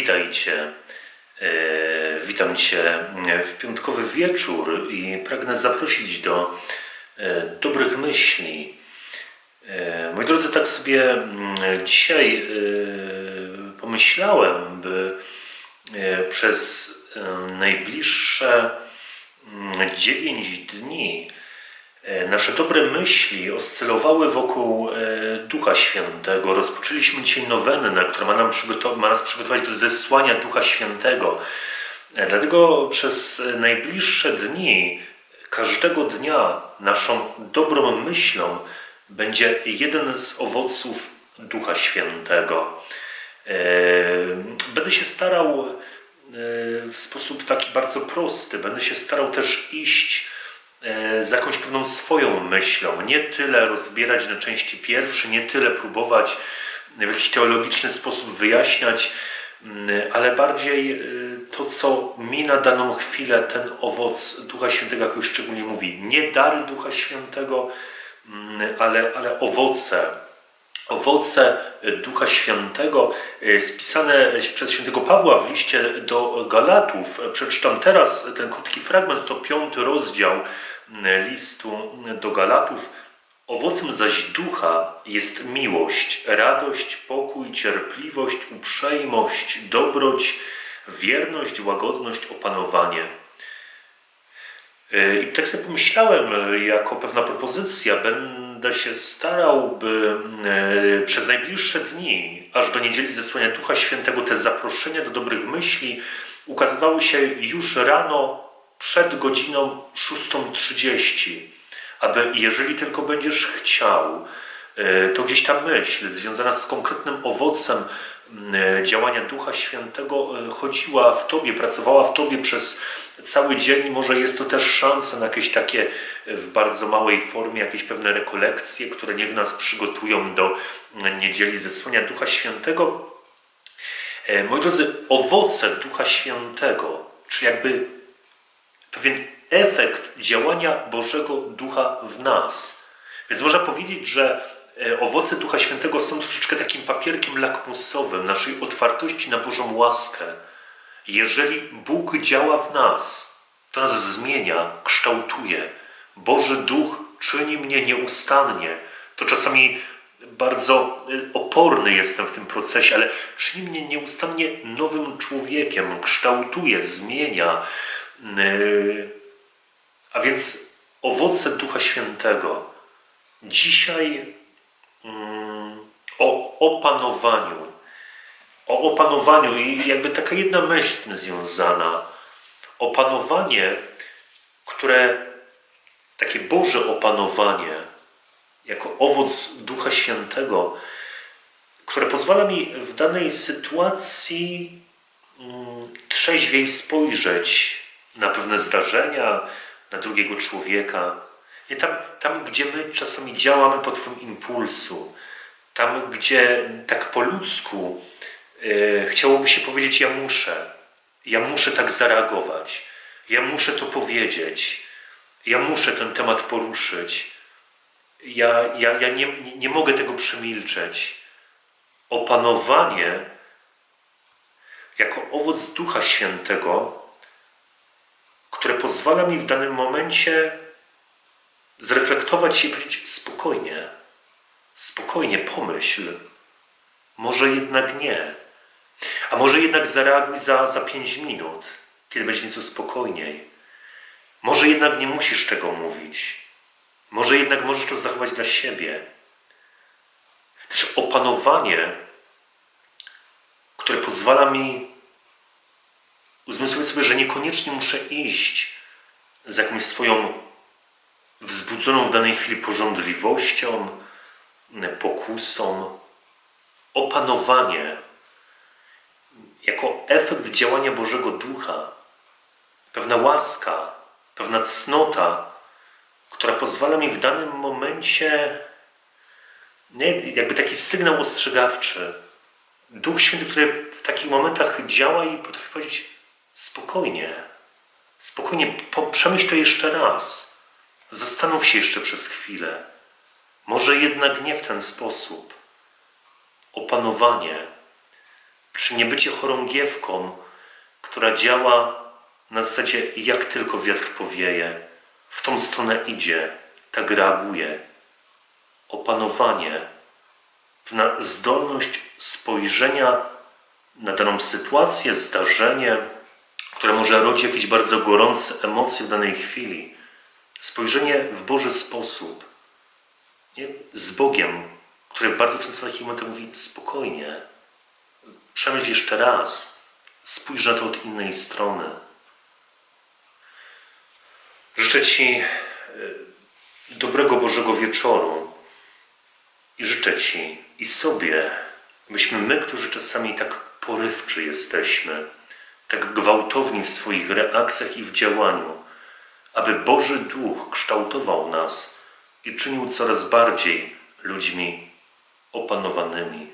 Witajcie. Witam Cię w piątkowy wieczór i pragnę zaprosić do e, dobrych myśli. E, Moi drodzy, tak sobie mm, dzisiaj e, pomyślałem, by przez najbliższe mm, 9 dni E, Nasze dobre myśli oscylowały wokół e, Ducha Świętego. Rozpoczęliśmy dzisiaj nowennę, która ma, nam ma nas przygotować do zesłania Ducha Świętego. E, Dlatego przez e, najbliższe dni, każdego dnia, naszą dobrą myślą będzie jeden z owoców Ducha Świętego. E, Będę się starał e, w sposób taki bardzo prosty, będę się starał też iść e, z jakąś pewną swoją myślą. Nie tyle rozbierać na części pierwsze, nie tyle próbować w jakiś teologiczny sposób wyjaśniać, mm, ale bardziej e, to, co mi na daną chwilę ten owoc Ducha Świętego jakoś szczególnie mówi. Nie dary Ducha Świętego, mm, ale, ale owoce. Owoce Ducha Świętego e, spisane przez świętego Pawła w liście do Galatów. Przeczytam teraz ten krótki fragment, to piąty rozdział mm, listu do Galatów. Owocem zaś ducha jest miłość, radość, pokój, cierpliwość, uprzejmość, dobroć, wierność, łagodność, opanowanie. I tak sobie pomyślałem, jako pewna propozycja, będę się starał, by e, przez najbliższe dni, aż do niedzieli zesłania Ducha Świętego, te zaproszenia do dobrych myśli ukazywały się już rano przed godziną 6.30, aby jeżeli tylko będziesz chciał, e, to gdzieś ta myśl związana z konkretnym owocem działania Ducha Świętego e, chodziła w Tobie, pracowała w Tobie przez cały dzień. Może jest to też szansa na jakieś takie e, w bardzo małej formie, jakieś pewne rekolekcje, które niech nas przygotują do niedzieli zesłania Ducha Świętego. E, Moi drodzy, owoce Ducha Świętego, czyli jakby pewien efekt działania Bożego Ducha w nas. Więc można powiedzieć, że e, owoce Ducha Świętego są troszeczkę takim papierkiem lakmusowym naszej otwartości na Bożą łaskę. Jeżeli Bóg działa w nas, to nas zmienia, kształtuje. Boży Duch czyni mnie nieustannie. To czasami bardzo y, oporny jestem w tym procesie, ale czyni mnie nieustannie nowym człowiekiem, kształtuje, zmienia. Yy, A więc owoce Ducha Świętego. Dzisiaj mm, o opanowaniu. O opanowaniu i jakby taka jedna myśl z tym związana. Opanowanie, które takie Boże opanowanie, jako owoc Ducha Świętego, które pozwala mi w danej sytuacji mm, trzeźwiej spojrzeć na pewne zdarzenia, na drugiego człowieka. Tam, tam, gdzie my czasami działamy pod wpływem impulsu, tam, gdzie tak po ludzku e, chciałoby się powiedzieć: Ja muszę, ja muszę tak zareagować, ja muszę to powiedzieć, ja muszę ten temat poruszyć, ja, ja, ja nie, nie mogę tego przemilczeć. Opanowanie jako owoc Ducha Świętego, które pozwala mi w danym momencie zreflektować się i powiedzieć spokojnie, spokojnie pomyśl, może jednak nie, a może jednak zareaguj za, za pięć minut, kiedy będzie nieco spokojniej. Może jednak nie musisz tego mówić, może jednak możesz to zachować dla siebie. Też opanowanie, które pozwala mi uzmysłowić sobie, że niekoniecznie muszę iść z jakąś swoją wzbudzoną w danej chwili pożądliwością, pokusą. Opanowanie jako efekt działania Bożego Ducha, pewna łaska, pewna cnota, która pozwala mi w danym momencie, nie, jakby taki sygnał ostrzegawczy. Duch Święty, który w takich momentach działa i potrafi powiedzieć spokojnie, spokojnie, po, przemyśl to jeszcze raz. Zastanów się jeszcze przez chwilę. Może jednak nie w ten sposób. Opanowanie, czy nie bycie chorągiewką, która działa na zasadzie jak tylko wiatr powieje, w tą stronę idzie, tak reaguje. Opanowanie, zdolność spojrzenia na daną sytuację, zdarzenie, które może rodzi jakieś bardzo gorące emocje w danej chwili. Spojrzenie w Boży sposób, nie? z Bogiem, który bardzo często w takich mówi spokojnie, przemyśl jeszcze raz, spójrz na to od innej strony. Życzę Ci e, dobrego Bożego wieczoru i życzę Ci i sobie, byśmy my, którzy czasami tak porywczy jesteśmy, tak gwałtowni w swoich reakcjach i w działaniu, aby Boży Duch kształtował nas i czynił coraz bardziej ludźmi opanowanymi.